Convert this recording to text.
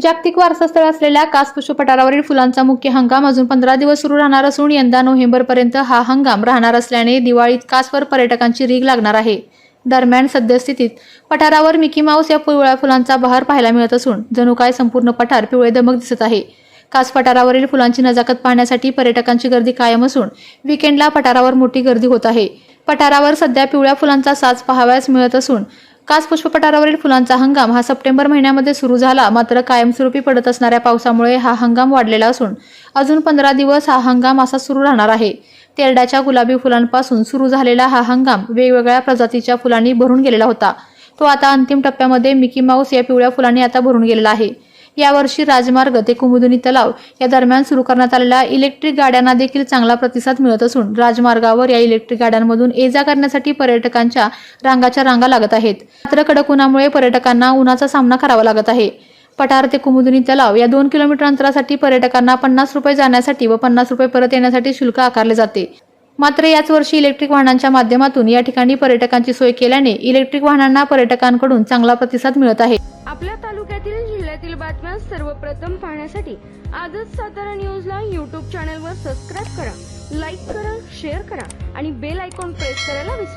जागतिक वारसास्थळ असलेल्या कास पठारावरील फुलांचा मुख्य हंगाम अजून पंधरा दिवस सुरू राहणार असून यंदा नोव्हेंबरपर्यंत हा हंगाम राहणार असल्याने दिवाळीत कासवर पर्यटकांची रीग लागणार आहे. दरम्यान सद्यस्थितीत पठारावर मिकी माऊस या पिवळ्या फुलांचा बहार पाहायला मिळत असून जणू काय संपूर्ण पठार पिवळे दमक दिसत आहे. कास पठारावरील फुलांची नजाकत पाहण्यासाठी पर्यटकांची गर्दी कायम असून विकेंडला पठारावर मोठी गर्दी होत आहे. पठारावर सध्या पिवळ्या फुलांचा साज पाहावयास मिळत असून कास पुष्पपठारावरील फुलांचा हंगाम हा सप्टेंबर महिन्यामध्ये सुरू झाला. मात्र कायमस्वरूपी पडत असणाऱ्या पावसामुळे हा हंगाम वाढलेला असून अजून पंधरा दिवस हा हंगाम असा सुरू राहणार आहे. तेरड्याच्या गुलाबी फुलांपासून सुरू झालेला हा हंगाम वेगवेगळ्या प्रजातीच्या फुलांनी भरून गेलेला होता. तो आता अंतिम टप्प्यामध्ये मिकी माऊस या पिवळ्या फुलांनी आता भरून गेलेला आहे. यावर्षी राजमार्ग ते कुमुदुनी तलाव या दरम्यान सुरू करण्यात आलेल्या इलेक्ट्रिक गाड्यांना देखील चांगला प्रतिसाद मिळत असून राजमार्गावर या इलेक्ट्रिक गाड्यांमधून ये जा करण्यासाठी पर्यटकांच्या रांगाच्या रांगा लागत आहेत. मात्र कडक उन्हामुळे पर्यटकांना उन्हाचा सामना करावा लागत आहे. पठार ते कुमुदुनी तलाव या दोन किलोमीटर अंतरासाठी पर्यटकांना पन्नास रुपये जाण्यासाठी व पन्नास रुपये परत येण्यासाठी शुल्क आकारले जाते. मात्र याच वर्षी इलेक्ट्रिक वाहनांच्या माध्यमातून या ठिकाणी पर्यटकांची सोय केल्याने इलेक्ट्रिक वाहनांना पर्यटकांकडून चांगला प्रतिसाद मिळत आहे. आपल्या तालुक्यातील जिल्ह्यातील बातम्या सर्वप्रथम पाहण्यासाठी आजच सातारा न्यूजला यूट्यूब चॅनलवर सबस्क्राईब करा लाईक करा शेअर करा आणि बेल आयकॉन प्रेस करायला विसरू